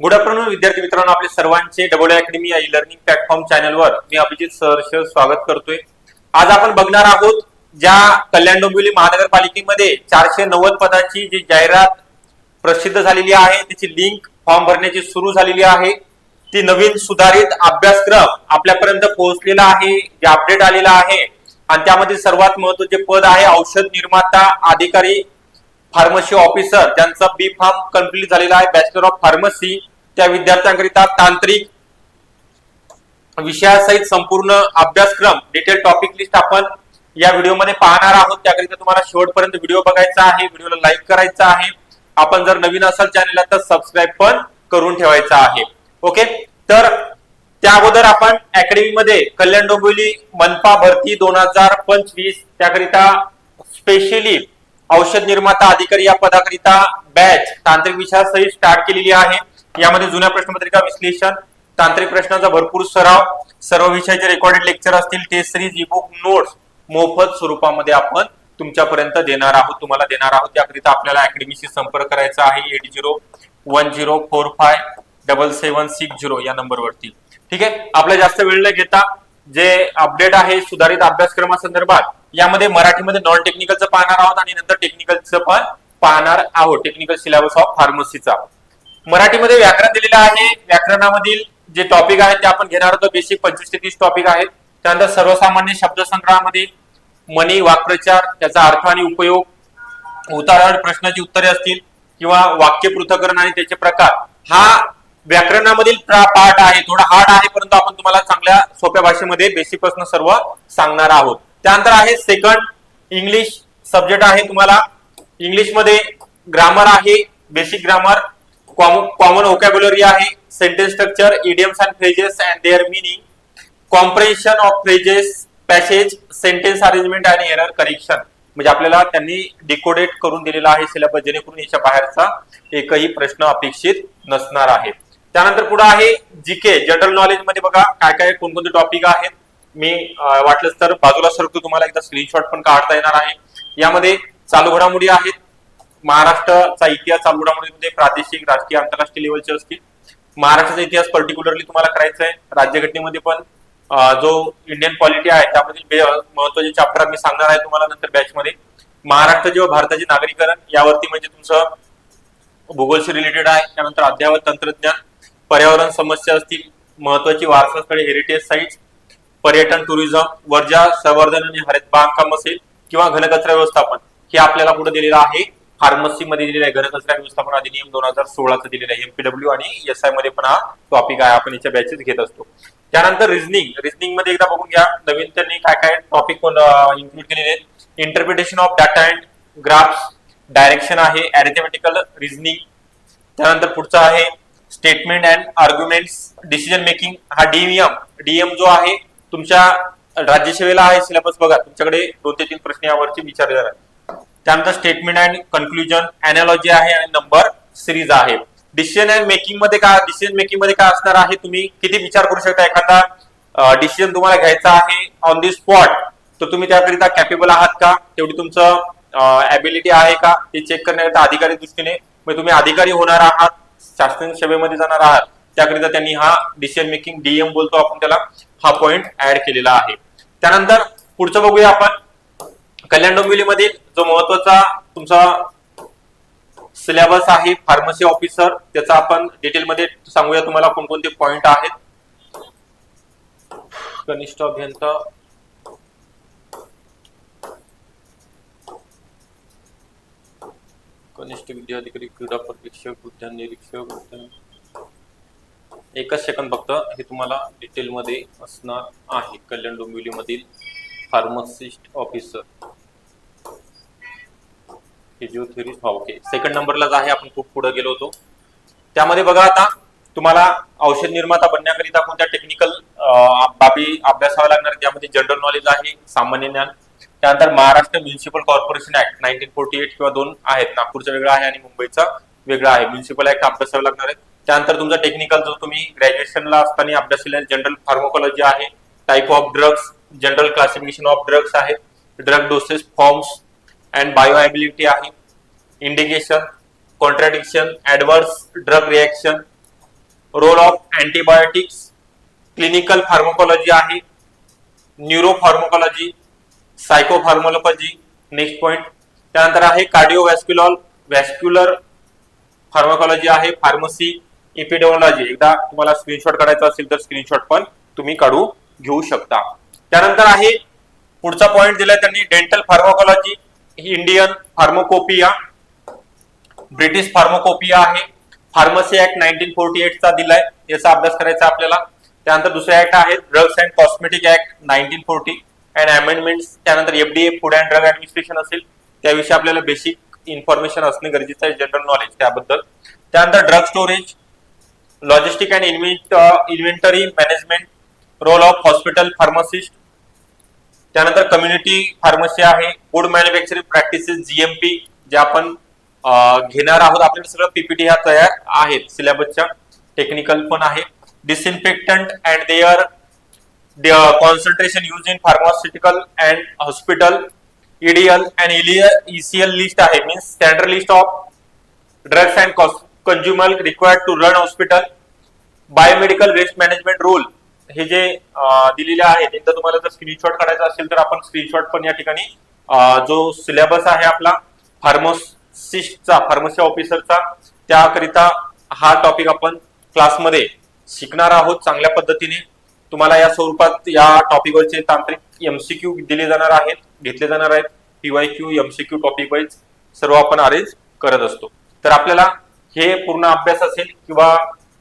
Good afternoon विद्यार्थी मित्रांनो. आपले सर्वांचे डबल अकॅडमी या लर्निंग प्लॅटफॉर्म चॅनलवर मी अभिजित सहर्ष स्वागत करतोय. आज आपण बघणार आहोत ज्या कल्याण डोंबिवली महानगरपालिकेमध्ये चारशे नव्वद पदाची जी जाहिरात प्रसिद्ध झालेली आहे त्याची लिंक फॉर्म भरण्याची सुरू झालेली आहे. ती नवीन सुधारित अभ्यासक्रम आपल्यापर्यंत पोहोचलेला आहे जे अपडेट आलेला आहे. आणि त्यामध्ये सर्वात महत्त्वाचे पद आहे औषध निर्माता अधिकारी फार्मसी ऑफिसर ज्यांचा बी फार्म कंप्लीट झालेला आहे बॅचलर ऑफ फार्मसी. त्या विद्यार्थ्यांकरिता तांत्रिक विषयासहित संपूर्ण अभ्यासक्रम डिटेल टॉपिक लिस्ट आपण या व्हिडिओमध्ये पाहणार आहोत. त्याकरिता तुम्हाला शेवटपर्यंत व्हिडिओ बघायचा आहे व्हिडिओला लाईक करायचा आहे. आपण जर नवीन असाल चॅनलला तर सबस्क्राईब पण करून ठेवायचा आहे. ओके तर त्या अगोदर आपण अकॅडमीमध्ये कल्याण डोंबिवली मनपा भरती दोन हजार पंचवीस त्याकरिता स्पेशली औषध निर्माता अधिकारी या पदाकरिता बॅच तांत्रिक विषयासहित स्टार्ट केलेली आहे. यामध्ये जुन्या प्रश्नपत्रिका विश्लेषण तांत्रिक प्रश्नांचा भरपूर सराव सर्व विषयाचे रेकॉर्डेड लेक्चर असतील टेस्ट सिरीज बुक नोट्स मोफत स्वरूपामध्ये आपण तुमच्यापर्यंत देणार आहोत तुम्हाला देणार आहोत. त्याकरिता आपल्याला अकॅडमीशी संपर्क करायचा आहे eight zero one zero four five double seven six zero या नंबरवरती ठीक आहे? आपला जास्त वेळ न घेता जे अपडेट आहे सुधारित अभ्यासक्रमासंदर्भात यामध्ये मराठीमध्ये नॉन टेक्निकलचं पाहणार आहोत आणि नंतर टेक्निकलचं पण पाहणार आहोत. टेक्निकल सिलेबस ऑफ फार्मसीचा मराठीमध्ये व्याकरण दिलेलं आहे. व्याकरणामधील जे टॉपिक आहेत ते आपण घेणार होतो बेसिक पंचवीस ते तीस टॉपिक आहेत. त्यानंतर सर्वसामान्य शब्दसंग्रहामध्ये मनी वाक्प्रचार त्याचा अर्थ आणि उपयोग उतारावर प्रश्नाची उत्तरे असतील किंवा वाक्य पृथक्करण आणि त्याचे प्रकार हा व्याकरणामधील प्रा- पाठ आहे थोडा हार्ड आहे परंतु आपण तुम्हाला चांगल्या सोप्या भाषेमध्ये बेसिकपासून सर्व सांगणार आहोत. त्यानंतर आहे सेकंड इंग्लिश सब्जेक्ट आहे तुम्हाला. इंग्लिशमध्ये ग्रामर आहे बेसिक ग्रामर कॉमन ओकॅब्युलरी आहे sentence structure idioms and phrases and their meaning comprehension of phrases passage sentence arrangement आणि एरर करेक्शन म्हणजे आपल्याला त्यांनी डिकोडेट करून दिलेला आहे सिलेबस जेणेकरून याच्या बाहेरचा एकही प्रश्न अपेक्षित नसणार आहे. त्यानंतर पुढे आहे जीके जनरल नॉलेजमध्ये बघा काय काय कोणकोणते टॉपिक आहेत. मी वाटलंच तर बाजूला सरकतो तुम्हाला एकदा स्क्रीनशॉट पण काढता येणार आहे. यामध्ये चालू घडामोडी आहेत. महाराष्ट्राचा इतिहास चालू घडामोडीमध्ये प्रादेशिक राजकीय आंतरराष्ट्रीय लेवलचे असतील. महाराष्ट्राचा इतिहास पर्टिक्युलरली तुम्हाला करायचा आहे. राज्यघटनेमध्ये पण जो इंडियन पॉलिटी आहे त्यामधील महत्त्वाचे चॅप्टर मी सांगणार आहे तुम्हाला नंतर बॅचमध्ये महाराष्ट्र जेव्हा भारताचे नागरीकरण यावरती म्हणजे तुमचं भूगोलशी रिलेटेड आहे. त्यानंतर अद्ययावत तंत्रज्ञान पर्यावरण समस्या असतील महत्वाची वारसा स्थळे हेरिटेज साईट्स पर्यटन टुरिझम वर्जा संवर्धन आणि हरित बांधकाम असेल किंवा घनकचरा व्यवस्थापन हे आपल्याला पुढे दिलेलं आहे. फार्मसी मध्ये दिलेलं आहे घनकचरा व्यवस्थापन अधिनियम दोन हजार सोळाचा दिलेला आहे एमपीडब्ल्यू आणि एस आयमध्ये पण हा टॉपिक आहे आपण याच्या बॅचेस घेत असतो. त्यानंतर रिझनिंग रिझनिंगमध्ये एकदा बघून घ्या नवीन त्यांनी काय काय टॉपिक इन्क्लूड केलेले आहेत. Interpretation of data and graphs direction आहे अरिथमेटिकल रिझनिंग त्यानंतर पुढचा आहे statement and arguments decision making हा डीएम डीएम जो आहे तुमच्या राज्यसेवेला आहे सिलेबस बघा तुमच्याकडे दोन ते तीन प्रश्न यावरती विचारले जातात. त्यानंतर स्टेटमेंट अँड कन्क्लुजन अॅनॉलॉजी आहे आणि नंबर सिरीज आहे. डिसिजन अँड मेकिंगमध्ये काय डिसिजन मेकिंगमध्ये काय असणार आहे तुम्ही किती विचार करू शकता एखादा डिसिजन तुम्हाला घ्यायचा आहे ऑन दी स्पॉट तर तुम्ही त्याकरिता कॅपेबल आहात का? तेवढी तुमचं ऍबिलिटी आहे का? ते चेक करण्याकरिता अधिकारी दृष्टीने मग तुम्ही अधिकारी होणार आहात शासन सेवेमध्ये जाणार आहात. त्याकरिता त्यांनी हा डिसिजन मेकिंग डीएम बोलतो आपण त्याला. हा पॉइंट ऍड केलेला आहे. त्यानंतर पुढचं बघूया आपण. कल्याण डोंबिवलीमधील जो महत्त्वाचा तुमचा सिलेबस आहे फार्मसी ऑफिसर त्याचा आपण डिटेलमध्ये सांगूया तुम्हाला कोणकोणते पॉइंट आहेत. कनिष्ठ अभियंता कनिष्ठ विद्याधिकारी क्रीडा प्रशिक्षक उद्यान निरीक्षक उद्यान एकच सेकंद फक्त. हे तुम्हाला डिटेलमध्ये असणार आहे. कल्याण डोंबिवलीमधील फार्मसिस्ट ऑफिसर फिजिओथेरिस्ट हा ओके सेकंड नंबरलाच आहे. आपण खूप पुढे गेलो होतो. त्यामध्ये बघा आता तुम्हाला औषध निर्माता बनण्याकरिता कोणत्या टेक्निकल बाबी अभ्यासाव्या लागणार त्यामध्ये जनरल नॉलेज आहे सामान्य ज्ञान त्यानंतर Maharashtra municipal corporation act nineteen forty eight किंवा दोन आहेत. नागपूरचा वेगळा आहे आणि मुंबईचा वेगळा आहे. म्युन्सिपल ऍक्ट अभ्यासावे लागणार आहे त्यानंतर तुमचा टेक्निकल जो तुम्ही ग्रॅज्युएशनला असताना अभ्यास केलेला जनरल फार्मोकॉलॉजी आहे type of drugs general classification of drugs आहे drug doses forms and bioavailability आहे indication contradiction adverse drug reaction role of antibiotics clinical pharmacology आहे neuro pharmacology psychopharmacology next point त्यानंतर आहे कार्डिओव्हॅस्क्युलॉल व्हॅस्क्युलर फार्माकॉलॉजी आहे फार्मसी इपिडेमॉलॉजी एकदा तुम्हाला screenshot काढायचा असेल तर स्क्रीनशॉट पण तुम्ही काढू घेऊ शकता. त्यानंतर आहे पुढचा पॉईंट दिलाय त्यांनी dental pharmacology Indian pharmacopoeia British pharmacopoeia आहे. फार्मसी ऍक्ट नाईन्टीन फोर्टी एटचा दिलाय याचा अभ्यास करायचा आपल्याला. त्यानंतर दुसरे ऍक्ट आहे drugs and cosmetic act nineteen forty and amendment त्यानंतर FDA food and drug administration असेल त्याविषयी आपल्याला बेसिक इन्फॉर्मेशन असणे गरजेचं आहे जनरल नॉलेज त्याबद्दल. त्यानंतर drug storage logistic and inventory management role of hospital pharmacist त्यानंतर कम्युनिटी फार्मसी आहे फूड मॅन्युफॅक्चरिंग प्रॅक्टिसेस जीएमपी जे आपण uh, घेणार आहोत. आपल्याला सगळं पीपीटी ह्या तयार आहेत सिलेबसच्या टेक्निकल पण आहे. Disinfectant and their concentration use in pharmaceutical and hospital EDL and ECL list आहे. Means standard list of drugs and consumer required to run hospital biomedical waste management rule हे जे uh, दिलेले आहेत एकदा तुम्हाला जर स्क्रीनशॉट काढायचा असेल तर आपण स्क्रीनशॉट पण या ठिकाणी uh, जो सिलेबस आहे आपला फार्मसिस्टचा फार्मसी ऑफिसरचा त्याकरिता हा टॉपिक आपण क्लासमध्ये शिकणार आहोत चांगल्या पद्धतीने. तुम्हाला या स्वरूपात या टॉपिकवरचे तांत्रिक एमसीक्यू दिले जाणार आहेत घेतले जाणार आहेत. PY Q MCQ topic wise सर्व आपण अरेंज करत असतो. तर आपल्याला हे पूर्ण अभ्यास असेल किंवा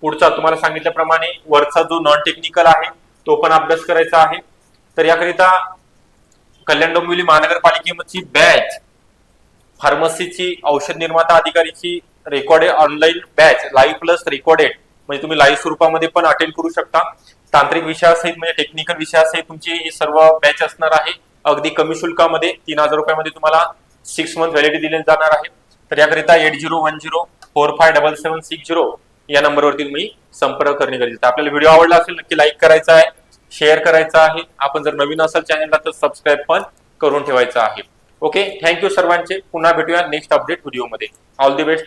पुढचा तुम्हाला सांगितल्याप्रमाणे वरचा जो नॉन टेक्निकल आहे तो पण अभ्यास करायचा आहे. तर याकरिता कल्याण डोंबिवली महानगरपालिकेची बॅच फार्मसीची औषध निर्माता अधिकारीची recorded online batch live plus recorded म्हणजे तुम्ही लाईव्ह स्वरूपामध्ये पण अटेंड करू शकता. तांत्रिक विषयासहित म्हणजे टेक्निकल विषयासहित तुमची ही सर्व बॅच असणार आहे. अगदी कमी शुल्कामध्ये तीन हजार रुपयामध्ये तुम्हाला सिक्स मंथ व्हॅलिडी दिली जाणार आहे. तर याकरिता eight zero one zero four five double seven six zero या नंबरवरती तुम्ही संपर्क करणे गरजेचं आहे. आपल्याला व्हिडिओ आवडला असेल नक्की लाईक करायचा आहे शेअर करायचा आहे. आपण जर नवीन असाल चॅनलला तर सबस्क्राईब पण करून ठेवायचं आहे. ओके थँक्यू सर्वांचे. पुन्हा भेटूया नेक्स्ट अपडेट व्हिडिओमध्ये ऑल दी बेस्ट